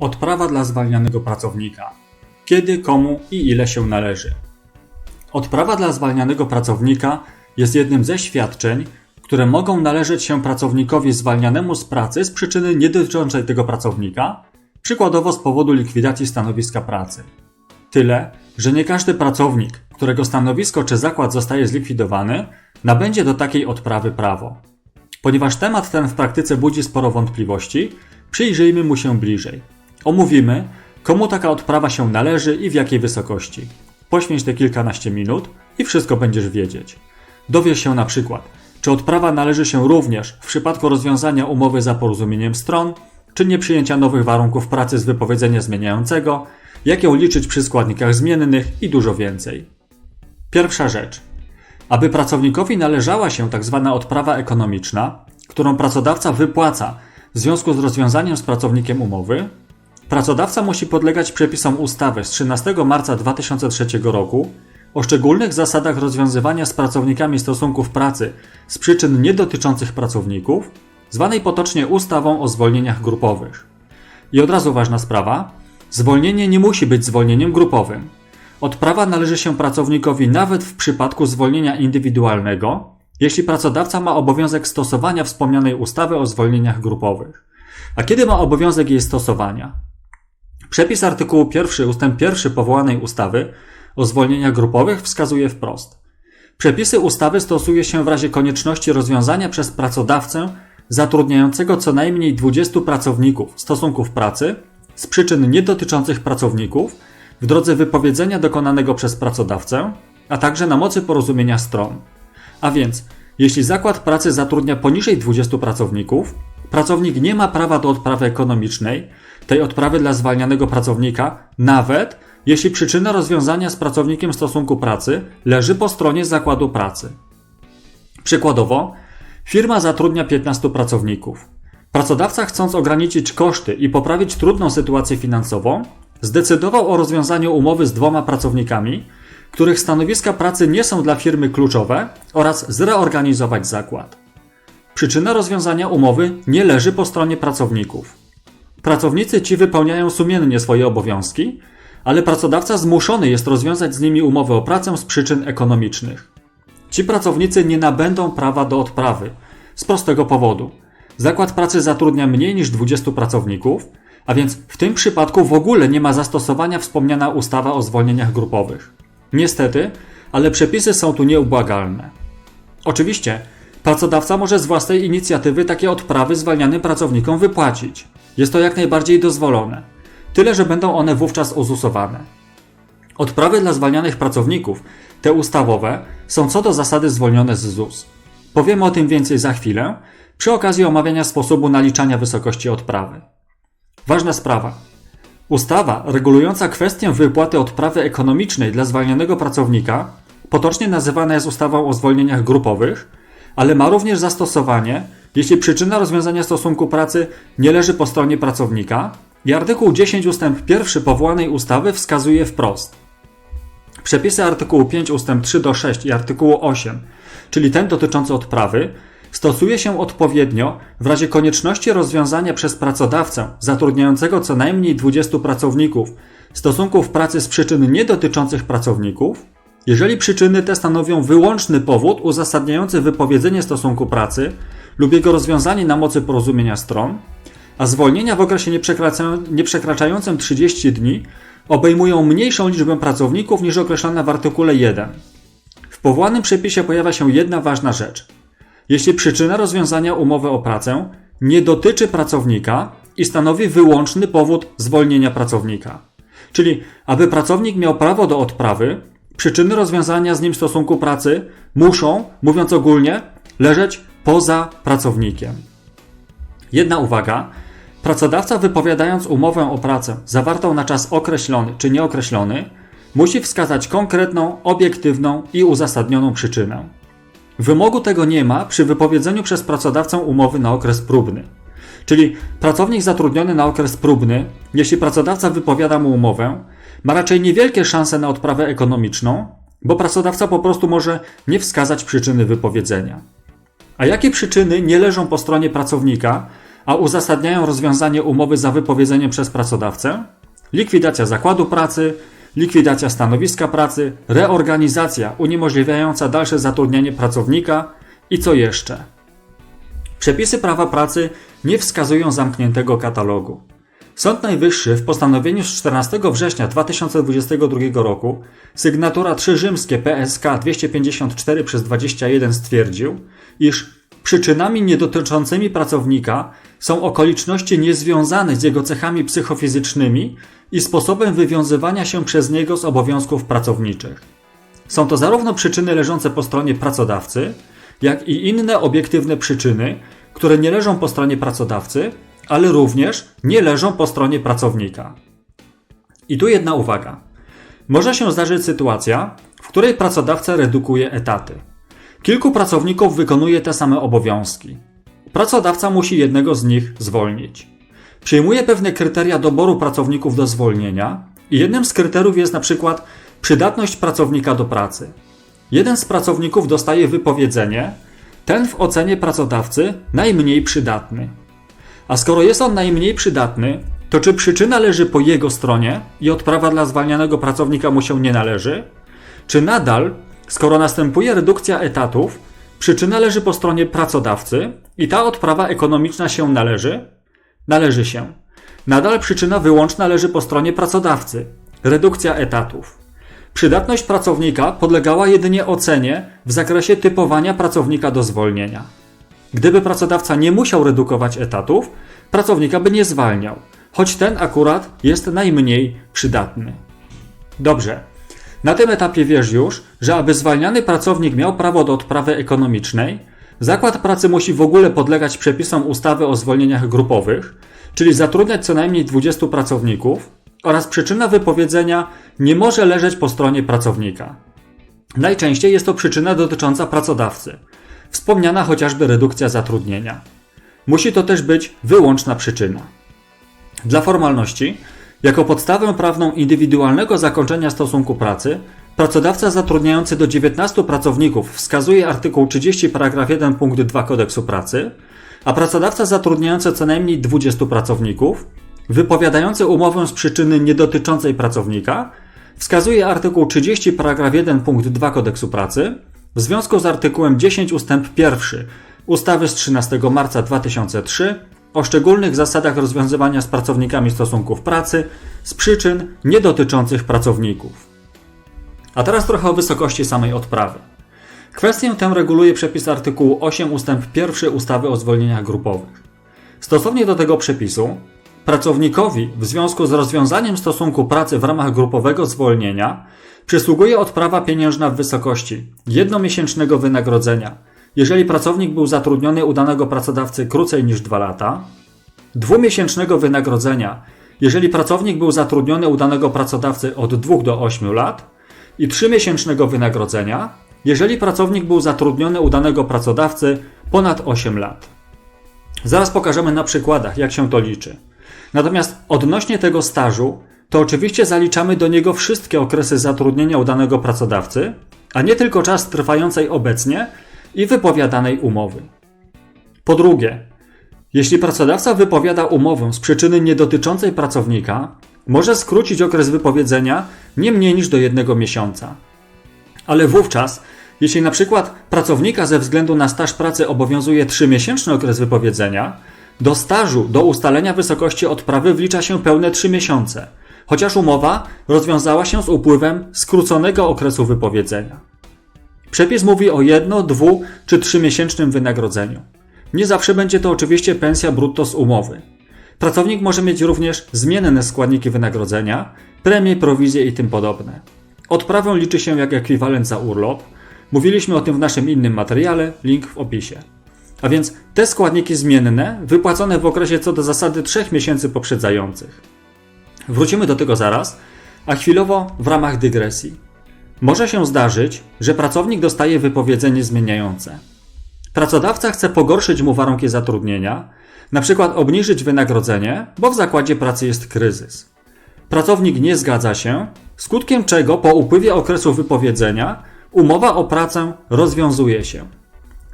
Odprawa dla zwalnianego pracownika. Kiedy, komu i ile się należy. Odprawa dla zwalnianego pracownika jest jednym ze świadczeń, które mogą należeć się pracownikowi zwalnianemu z pracy z przyczyny nie dotyczącej tego pracownika, przykładowo z powodu likwidacji stanowiska pracy. Tyle, że nie każdy pracownik, którego stanowisko czy zakład zostaje zlikwidowany, nabędzie do takiej odprawy prawo. Ponieważ temat ten w praktyce budzi sporo wątpliwości, przyjrzyjmy mu się bliżej. Omówimy, komu taka odprawa się należy i w jakiej wysokości. Poświęć te kilkanaście minut i wszystko będziesz wiedzieć. Dowiesz się na przykład, czy odprawa należy się również w przypadku rozwiązania umowy za porozumieniem stron, czy nieprzyjęcia nowych warunków pracy z wypowiedzenia zmieniającego, jak ją liczyć przy składnikach zmiennych i dużo więcej. Pierwsza rzecz. Aby pracownikowi należała się tzw. Tak odprawa ekonomiczna, którą pracodawca wypłaca w związku z rozwiązaniem z pracownikiem umowy, pracodawca musi podlegać przepisom ustawy z 13 marca 2003 roku o szczególnych zasadach rozwiązywania z pracownikami stosunków pracy z przyczyn niedotyczących pracowników, zwanej potocznie ustawą o zwolnieniach grupowych. I od razu ważna sprawa: zwolnienie nie musi być zwolnieniem grupowym. Odprawa należy się pracownikowi nawet w przypadku zwolnienia indywidualnego, jeśli pracodawca ma obowiązek stosowania wspomnianej ustawy o zwolnieniach grupowych. A kiedy ma obowiązek jej stosowania? Przepis artykułu 1 ust. 1 powołanej ustawy o zwolnieniach grupowych wskazuje wprost. Przepisy ustawy stosuje się w razie konieczności rozwiązania przez pracodawcę zatrudniającego co najmniej 20 pracowników stosunków pracy z przyczyn niedotyczących pracowników w drodze wypowiedzenia dokonanego przez pracodawcę, a także na mocy porozumienia stron. A więc, jeśli zakład pracy zatrudnia poniżej 20 pracowników, pracownik nie ma prawa do odprawy ekonomicznej, tej odprawy dla zwalnianego pracownika, nawet jeśli przyczyna rozwiązania z pracownikiem stosunku pracy leży po stronie zakładu pracy. Przykładowo, firma zatrudnia 15 pracowników. Pracodawca, chcąc ograniczyć koszty i poprawić trudną sytuację finansową, zdecydował o rozwiązaniu umowy z dwoma pracownikami, których stanowiska pracy nie są dla firmy kluczowe oraz zreorganizować zakład. Przyczyna rozwiązania umowy nie leży po stronie pracowników. Pracownicy ci wypełniają sumiennie swoje obowiązki, ale pracodawca zmuszony jest rozwiązać z nimi umowę o pracę z przyczyn ekonomicznych. Ci pracownicy nie nabędą prawa do odprawy z prostego powodu. Zakład pracy zatrudnia mniej niż 20 pracowników, a więc w tym przypadku w ogóle nie ma zastosowania wspomniana ustawa o zwolnieniach grupowych. Niestety, ale przepisy są tu nieubłagalne. Oczywiście, pracodawca może z własnej inicjatywy takie odprawy zwalnianym pracownikom wypłacić. Jest to jak najbardziej dozwolone. Tyle, że będą one wówczas uzusowane. Odprawy dla zwalnianych pracowników, te ustawowe, są co do zasady zwolnione z ZUS. Powiemy o tym więcej za chwilę, przy okazji omawiania sposobu naliczania wysokości odprawy. Ważna sprawa. Ustawa regulująca kwestię wypłaty odprawy ekonomicznej dla zwalnianego pracownika, potocznie nazywana jest ustawą o zwolnieniach grupowych, ale ma również zastosowanie, jeśli przyczyna rozwiązania stosunku pracy nie leży po stronie pracownika i artykuł 10 ust. 1 powołanej ustawy wskazuje wprost. Przepisy artykułu 5 ust. 3 do 6 i artykułu 8, czyli ten dotyczący odprawy, stosuje się odpowiednio w razie konieczności rozwiązania przez pracodawcę zatrudniającego co najmniej 20 pracowników stosunków pracy z przyczyn nie dotyczących pracowników, jeżeli przyczyny te stanowią wyłączny powód uzasadniający wypowiedzenie stosunku pracy lub jego rozwiązanie na mocy porozumienia stron, a zwolnienia w okresie nieprzekraczającym 30 dni obejmują mniejszą liczbę pracowników niż określona w artykule 1. W powołanym przepisie pojawia się jedna ważna rzecz – jeśli przyczyna rozwiązania umowy o pracę nie dotyczy pracownika i stanowi wyłączny powód zwolnienia pracownika. Czyli, aby pracownik miał prawo do odprawy, przyczyny rozwiązania z nim stosunku pracy muszą, mówiąc ogólnie, leżeć poza pracownikiem. Jedna uwaga. Pracodawca wypowiadając umowę o pracę zawartą na czas określony czy nieokreślony, musi wskazać konkretną, obiektywną i uzasadnioną przyczynę. Wymogu tego nie ma przy wypowiedzeniu przez pracodawcę umowy na okres próbny. Czyli pracownik zatrudniony na okres próbny, jeśli pracodawca wypowiada mu umowę, ma raczej niewielkie szanse na odprawę ekonomiczną, bo pracodawca po prostu może nie wskazać przyczyny wypowiedzenia. A jakie przyczyny nie leżą po stronie pracownika, a uzasadniają rozwiązanie umowy za wypowiedzeniem przez pracodawcę, likwidacja zakładu pracy, likwidacja stanowiska pracy, reorganizacja uniemożliwiająca dalsze zatrudnienie pracownika i co jeszcze. Przepisy prawa pracy nie wskazują zamkniętego katalogu. Sąd Najwyższy w postanowieniu z 14 września 2022 roku, sygnatura 3 rzymskie PSK 254 przez 21 stwierdził, iż przyczynami niedotyczącymi pracownika są okoliczności niezwiązane z jego cechami psychofizycznymi i sposobem wywiązywania się przez niego z obowiązków pracowniczych. Są to zarówno przyczyny leżące po stronie pracodawcy, jak i inne obiektywne przyczyny, które nie leżą po stronie pracodawcy, ale również nie leżą po stronie pracownika. I tu jedna uwaga. Może się zdarzyć sytuacja, w której pracodawca redukuje etaty. Kilku pracowników wykonuje te same obowiązki. Pracodawca musi jednego z nich zwolnić. Przyjmuje pewne kryteria doboru pracowników do zwolnienia i jednym z kryteriów jest na przykład przydatność pracownika do pracy. Jeden z pracowników dostaje wypowiedzenie, ten w ocenie pracodawcy najmniej przydatny. A skoro jest on najmniej przydatny, to czy przyczyna leży po jego stronie i odprawa dla zwalnianego pracownika mu się nie należy? Czy nadal, skoro następuje redukcja etatów, przyczyna leży po stronie pracodawcy i ta odprawa ekonomiczna się należy? Należy się. Nadal przyczyna wyłączna leży po stronie pracodawcy redukcja etatów. Przydatność pracownika podlegała jedynie ocenie w zakresie typowania pracownika do zwolnienia. Gdyby pracodawca nie musiał redukować etatów, pracownika by nie zwalniał, choć ten akurat jest najmniej przydatny. Dobrze. Na tym etapie wiesz już, że aby zwalniany pracownik miał prawo do odprawy ekonomicznej, zakład pracy musi w ogóle podlegać przepisom ustawy o zwolnieniach grupowych, czyli zatrudniać co najmniej 20 pracowników oraz przyczyna wypowiedzenia nie może leżeć po stronie pracownika. Najczęściej jest to przyczyna dotycząca pracodawcy, wspomniana chociażby redukcja zatrudnienia. Musi to też być wyłączna przyczyna. Dla formalności, jako podstawę prawną indywidualnego zakończenia stosunku pracy, pracodawca zatrudniający do 19 pracowników wskazuje artykuł 30 paragraf 1 punkt 2 kodeksu pracy, a pracodawca zatrudniający co najmniej 20 pracowników, wypowiadający umowę z przyczyny niedotyczącej pracownika, wskazuje artykuł 30 paragraf 1 punkt 2 kodeksu pracy, w związku z artykułem 10 ustęp 1 ustawy z 13 marca 2003 o szczególnych zasadach rozwiązywania z pracownikami stosunków pracy z przyczyn niedotyczących pracowników. A teraz trochę o wysokości samej odprawy. Kwestię tę reguluje przepis artykułu 8 ustęp 1 ustawy o zwolnieniach grupowych. Stosownie do tego przepisu, pracownikowi w związku z rozwiązaniem stosunku pracy w ramach grupowego zwolnienia przysługuje odprawa pieniężna w wysokości jednomiesięcznego wynagrodzenia, jeżeli pracownik był zatrudniony u danego pracodawcy krócej niż 2 lata, dwumiesięcznego wynagrodzenia, jeżeli pracownik był zatrudniony u danego pracodawcy od 2 do 8 lat i trzymiesięcznego wynagrodzenia, jeżeli pracownik był zatrudniony u danego pracodawcy ponad 8 lat. Zaraz pokażemy na przykładach, jak się to liczy. Natomiast odnośnie tego stażu, to oczywiście zaliczamy do niego wszystkie okresy zatrudnienia u danego pracodawcy, a nie tylko czas trwającej obecnie i wypowiadanej umowy. Po drugie, jeśli pracodawca wypowiada umowę z przyczyny niedotyczącej pracownika, może skrócić okres wypowiedzenia nie mniej niż do jednego miesiąca. Ale wówczas, jeśli na przykład pracownika ze względu na staż pracy obowiązuje 3-miesięczny okres wypowiedzenia, do stażu do ustalenia wysokości odprawy wlicza się pełne 3 miesiące, chociaż umowa rozwiązała się z upływem skróconego okresu wypowiedzenia. Przepis mówi o jedno, dwu czy trzymiesięcznym wynagrodzeniu. Nie zawsze będzie to oczywiście pensja brutto z umowy. Pracownik może mieć również zmienne składniki wynagrodzenia, premie, prowizje i tym podobne. Odprawę liczy się jak ekwiwalent za urlop. Mówiliśmy o tym w naszym innym materiale, link w opisie. A więc te składniki zmienne wypłacone w okresie co do zasady 3 miesięcy poprzedzających. Wrócimy do tego zaraz, a chwilowo w ramach dygresji. Może się zdarzyć, że pracownik dostaje wypowiedzenie zmieniające. Pracodawca chce pogorszyć mu warunki zatrudnienia, na przykład obniżyć wynagrodzenie, bo w zakładzie pracy jest kryzys. Pracownik nie zgadza się, skutkiem czego po upływie okresu wypowiedzenia umowa o pracę rozwiązuje się.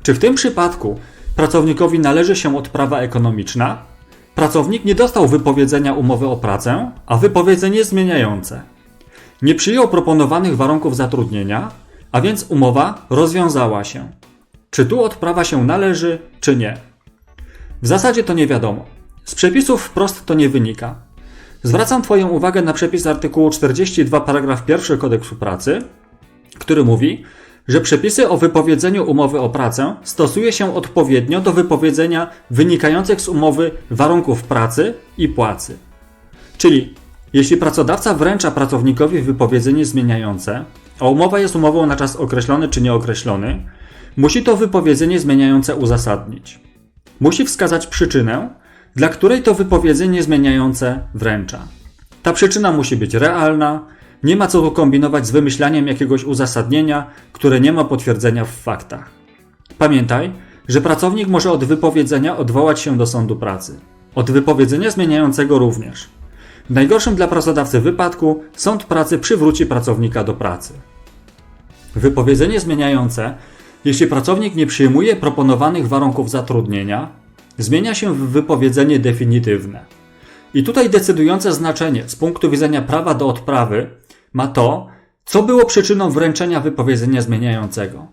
Czy w tym przypadku pracownikowi należy się odprawa ekonomiczna? Pracownik nie dostał wypowiedzenia umowy o pracę, a wypowiedzenie zmieniające. Nie przyjął proponowanych warunków zatrudnienia, a więc umowa rozwiązała się. Czy tu odprawa się należy, czy nie? W zasadzie to nie wiadomo. Z przepisów wprost to nie wynika. Zwracam Twoją uwagę na przepis artykułu 42 paragraf 1 kodeksu pracy, który mówi, że przepisy o wypowiedzeniu umowy o pracę stosuje się odpowiednio do wypowiedzenia wynikających z umowy warunków pracy i płacy. Czyli jeśli pracodawca wręcza pracownikowi wypowiedzenie zmieniające, a umowa jest umową na czas określony czy nieokreślony, musi to wypowiedzenie zmieniające uzasadnić. Musi wskazać przyczynę, dla której to wypowiedzenie zmieniające wręcza. Ta przyczyna musi być realna, nie ma co kombinować z wymyślaniem jakiegoś uzasadnienia, które nie ma potwierdzenia w faktach. Pamiętaj, że pracownik może od wypowiedzenia odwołać się do sądu pracy. Od wypowiedzenia zmieniającego również. W najgorszym dla pracodawcy wypadku sąd pracy przywróci pracownika do pracy. Wypowiedzenie zmieniające, jeśli pracownik nie przyjmuje proponowanych warunków zatrudnienia, zmienia się w wypowiedzenie definitywne. I tutaj decydujące znaczenie z punktu widzenia prawa do odprawy ma to, co było przyczyną wręczenia wypowiedzenia zmieniającego.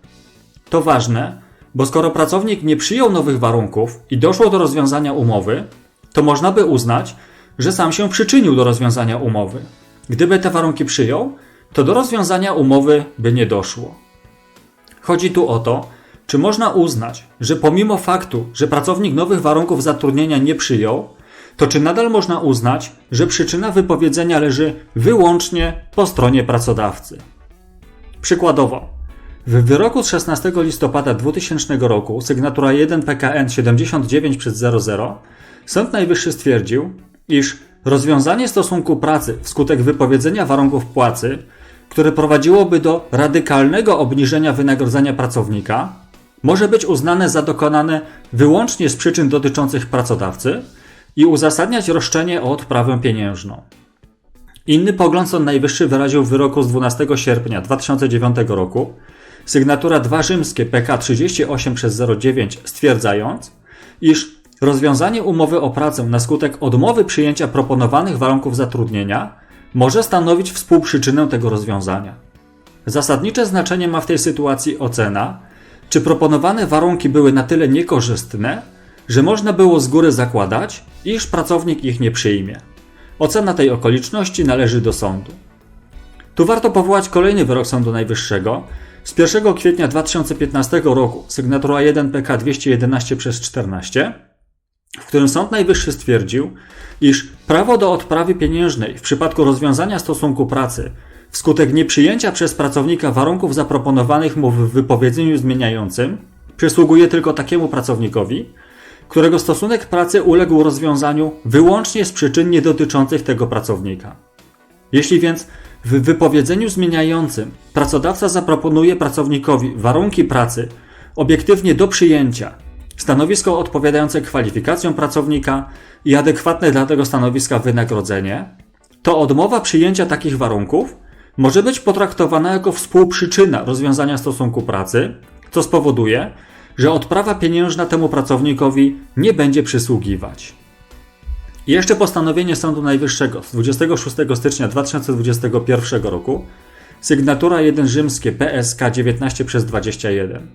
To ważne, bo skoro pracownik nie przyjął nowych warunków i doszło do rozwiązania umowy, to można by uznać, że sam się przyczynił do rozwiązania umowy. Gdyby te warunki przyjął, to do rozwiązania umowy by nie doszło. Chodzi tu o to, czy można uznać, że pomimo faktu, że pracownik nowych warunków zatrudnienia nie przyjął, to czy nadal można uznać, że przyczyna wypowiedzenia leży wyłącznie po stronie pracodawcy? Przykładowo, w wyroku z 16 listopada 2000 roku, sygnatura 1 PKN 79 przez 00, Sąd Najwyższy stwierdził, iż rozwiązanie stosunku pracy wskutek wypowiedzenia warunków płacy, które prowadziłoby do radykalnego obniżenia wynagrodzenia pracownika, może być uznane za dokonane wyłącznie z przyczyn dotyczących pracodawcy i uzasadniać roszczenie o odprawę pieniężną. Inny pogląd Sąd Najwyższy wyraził w wyroku z 12 sierpnia 2009 roku, sygnatura 2 rzymskie PK 38 przez 09 stwierdzając, iż rozwiązanie umowy o pracę na skutek odmowy przyjęcia proponowanych warunków zatrudnienia może stanowić współprzyczynę tego rozwiązania. Zasadnicze znaczenie ma w tej sytuacji ocena, czy proponowane warunki były na tyle niekorzystne, że można było z góry zakładać, iż pracownik ich nie przyjmie. Ocena tej okoliczności należy do sądu. Tu warto powołać kolejny wyrok Sądu Najwyższego z 1 kwietnia 2015 roku, sygnatura 1 PK 211 przez 14, w którym Sąd Najwyższy stwierdził, iż prawo do odprawy pieniężnej w przypadku rozwiązania stosunku pracy wskutek nieprzyjęcia przez pracownika warunków zaproponowanych mu w wypowiedzeniu zmieniającym przysługuje tylko takiemu pracownikowi, którego stosunek pracy uległ rozwiązaniu wyłącznie z przyczyn nie dotyczących tego pracownika. Jeśli więc w wypowiedzeniu zmieniającym pracodawca zaproponuje pracownikowi warunki pracy obiektywnie do przyjęcia, stanowisko odpowiadające kwalifikacjom pracownika i adekwatne dla tego stanowiska wynagrodzenie, to odmowa przyjęcia takich warunków może być potraktowana jako współprzyczyna rozwiązania stosunku pracy, co spowoduje, że odprawa pieniężna temu pracownikowi nie będzie przysługiwać. I jeszcze postanowienie Sądu Najwyższego z 26 stycznia 2021 roku, sygnatura 1 rzymskie PSK 19 przez 21.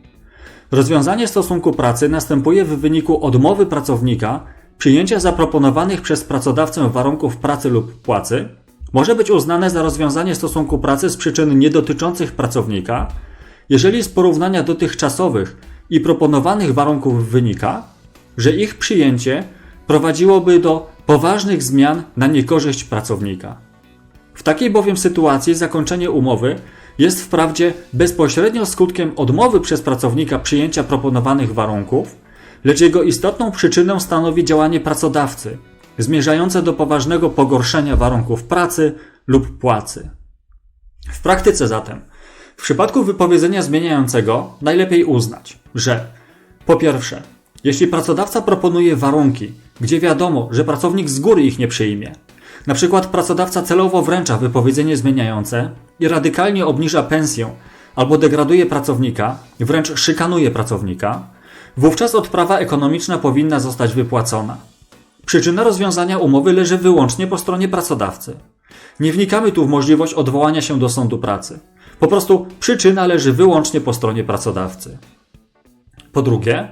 Rozwiązanie stosunku pracy następuje w wyniku odmowy pracownika przyjęcia zaproponowanych przez pracodawcę warunków pracy lub płacy, może być uznane za rozwiązanie stosunku pracy z przyczyn niedotyczących pracownika, jeżeli z porównania dotychczasowych i proponowanych warunków wynika, że ich przyjęcie prowadziłoby do poważnych zmian na niekorzyść pracownika. W takiej bowiem sytuacji zakończenie umowy jest wprawdzie bezpośrednio skutkiem odmowy przez pracownika przyjęcia proponowanych warunków, lecz jego istotną przyczynę stanowi działanie pracodawcy, zmierzające do poważnego pogorszenia warunków pracy lub płacy. W praktyce zatem, w przypadku wypowiedzenia zmieniającego najlepiej uznać, że po pierwsze, jeśli pracodawca proponuje warunki, gdzie wiadomo, że pracownik z góry ich nie przyjmie, na przykład pracodawca celowo wręcza wypowiedzenie zmieniające i radykalnie obniża pensję albo degraduje pracownika, wręcz szykanuje pracownika, wówczas odprawa ekonomiczna powinna zostać wypłacona. Przyczyna rozwiązania umowy leży wyłącznie po stronie pracodawcy. Nie wnikamy tu w możliwość odwołania się do sądu pracy. Po prostu przyczyna leży wyłącznie po stronie pracodawcy. Po drugie,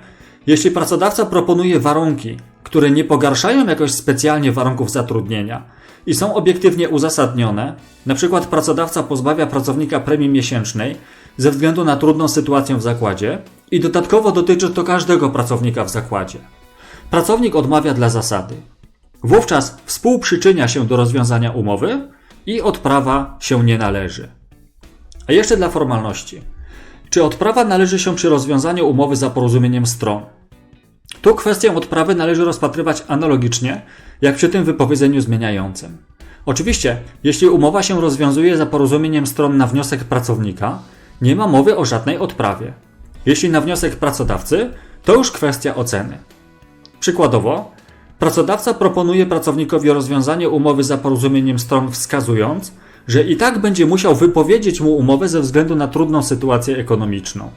jeśli pracodawca proponuje warunki, które nie pogarszają jakoś specjalnie warunków zatrudnienia i są obiektywnie uzasadnione, np. pracodawca pozbawia pracownika premii miesięcznej ze względu na trudną sytuację w zakładzie i dodatkowo dotyczy to każdego pracownika w zakładzie. Pracownik odmawia dla zasady. Wówczas współprzyczynia się do rozwiązania umowy i odprawa się nie należy. A jeszcze dla formalności. Czy odprawa należy się przy rozwiązaniu umowy za porozumieniem stron? Tu kwestię odprawy należy rozpatrywać analogicznie, jak przy tym wypowiedzeniu zmieniającym. Oczywiście, jeśli umowa się rozwiązuje za porozumieniem stron na wniosek pracownika, nie ma mowy o żadnej odprawie. Jeśli na wniosek pracodawcy, to już kwestia oceny. Przykładowo, pracodawca proponuje pracownikowi rozwiązanie umowy za porozumieniem stron, wskazując, że i tak będzie musiał wypowiedzieć mu umowę ze względu na trudną sytuację ekonomiczną.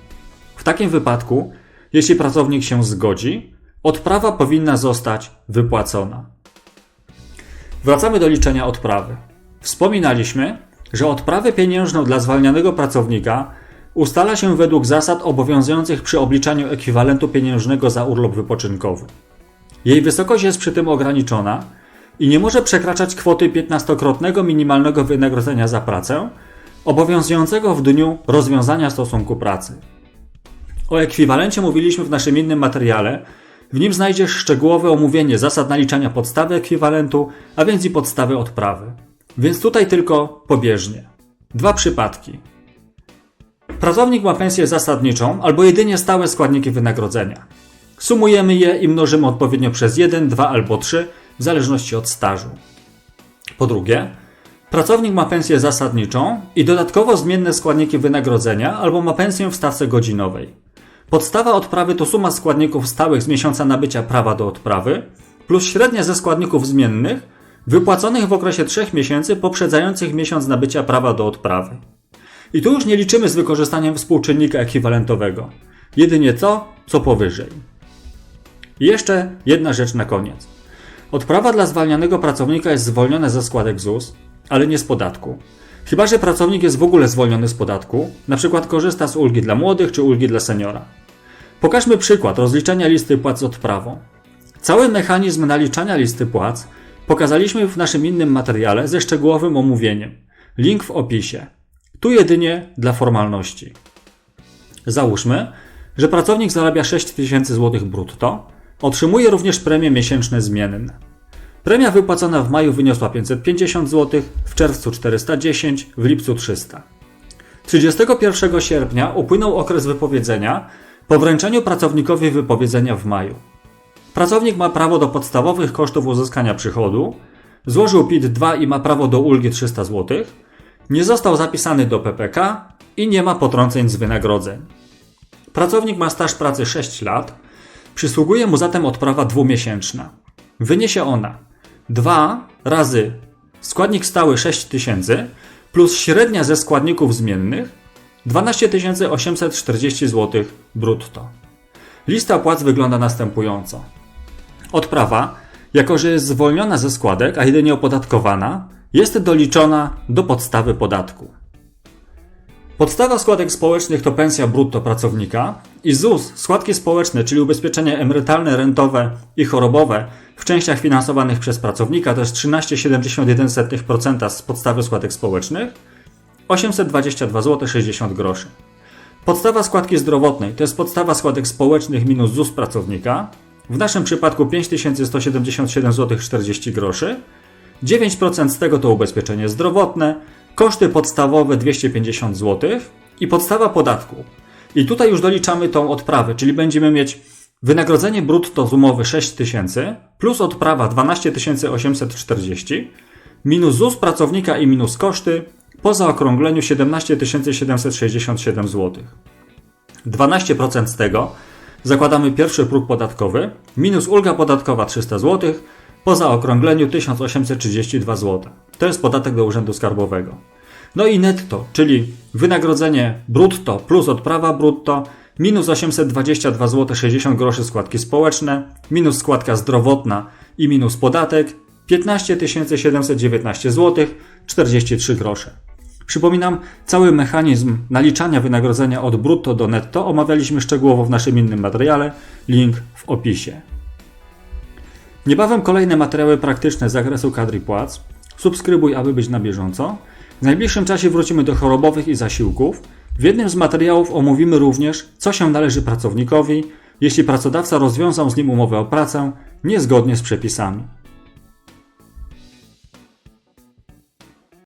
W takim wypadku, jeśli pracownik się zgodzi, odprawa powinna zostać wypłacona. Wracamy do liczenia odprawy. Wspominaliśmy, że odprawę pieniężną dla zwalnianego pracownika ustala się według zasad obowiązujących przy obliczaniu ekwiwalentu pieniężnego za urlop wypoczynkowy. Jej wysokość jest przy tym ograniczona i nie może przekraczać kwoty 15-krotnego minimalnego wynagrodzenia za pracę obowiązującego w dniu rozwiązania stosunku pracy. O ekwiwalencie mówiliśmy w naszym innym materiale. W nim znajdziesz szczegółowe omówienie zasad naliczania podstawy ekwiwalentu, a więc i podstawy odprawy. Więc tutaj tylko pobieżnie. Dwa przypadki. Pracownik ma pensję zasadniczą albo jedynie stałe składniki wynagrodzenia. Sumujemy je i mnożymy odpowiednio przez 1, 2 albo 3 w zależności od stażu. Po drugie, pracownik ma pensję zasadniczą i dodatkowo zmienne składniki wynagrodzenia albo ma pensję w stawce godzinowej. Podstawa odprawy to suma składników stałych z miesiąca nabycia prawa do odprawy plus średnia ze składników zmiennych wypłaconych w okresie 3 miesięcy poprzedzających miesiąc nabycia prawa do odprawy. I tu już nie liczymy z wykorzystaniem współczynnika ekwiwalentowego. Jedynie to, co powyżej. I jeszcze jedna rzecz na koniec. Odprawa dla zwalnianego pracownika jest zwolniona ze składek ZUS, ale nie z podatku. Chyba, że pracownik jest w ogóle zwolniony z podatku, na przykład korzysta z ulgi dla młodych czy ulgi dla seniora. Pokażmy przykład rozliczenia listy płac odprawą. Cały mechanizm naliczania listy płac pokazaliśmy w naszym innym materiale ze szczegółowym omówieniem. Link w opisie. Tu jedynie dla formalności. Załóżmy, że pracownik zarabia 6000 zł brutto, otrzymuje również premie miesięczne zmienne. Premia wypłacona w maju wyniosła 550 zł, w czerwcu 410, w lipcu 300. 31 sierpnia upłynął okres wypowiedzenia po wręczeniu pracownikowi wypowiedzenia w maju. Pracownik ma prawo do podstawowych kosztów uzyskania przychodu, złożył PIT-2 i ma prawo do ulgi 300 zł, nie został zapisany do PPK i nie ma potrąceń z wynagrodzeń. Pracownik ma staż pracy 6 lat, przysługuje mu zatem odprawa dwumiesięczna. Wyniesie ona 2 razy składnik stały 6000 plus średnia ze składników zmiennych 12 840 zł brutto. Lista płac wygląda następująco. Odprawa, jako że jest zwolniona ze składek, a jedynie opodatkowana, jest doliczona do podstawy podatku. Podstawa składek społecznych to pensja brutto pracownika i ZUS, składki społeczne, czyli ubezpieczenia emerytalne, rentowe i chorobowe w częściach finansowanych przez pracownika to jest 13,71% z podstawy składek społecznych, 822 zł 60 groszy. Podstawa składki zdrowotnej to jest podstawa składek społecznych minus ZUS pracownika, w naszym przypadku 5177 zł 40 groszy. 9% z tego to ubezpieczenie zdrowotne, koszty podstawowe 250 zł i podstawa podatku. I tutaj już doliczamy tą odprawę, czyli będziemy mieć wynagrodzenie brutto z umowy 6000 plus odprawa 12 840 minus ZUS pracownika i minus koszty po zaokrągleniu 17 767 zł. 12% z tego zakładamy pierwszy próg podatkowy minus ulga podatkowa 300 zł po zaokrągleniu 1832 zł. To jest podatek do Urzędu Skarbowego. No i netto, czyli wynagrodzenie brutto plus odprawa brutto minus 822 zł 60 groszy składki społeczne, minus składka zdrowotna i minus podatek 15 719 zł 43 grosze. Przypominam, cały mechanizm naliczania wynagrodzenia od brutto do netto omawialiśmy szczegółowo w naszym innym materiale, link w opisie. Niebawem kolejne materiały praktyczne z zakresu kadr płac. Subskrybuj, aby być na bieżąco. W najbliższym czasie wrócimy do chorobowych i zasiłków. W jednym z materiałów omówimy również, co się należy pracownikowi, jeśli pracodawca rozwiązał z nim umowę o pracę niezgodnie z przepisami.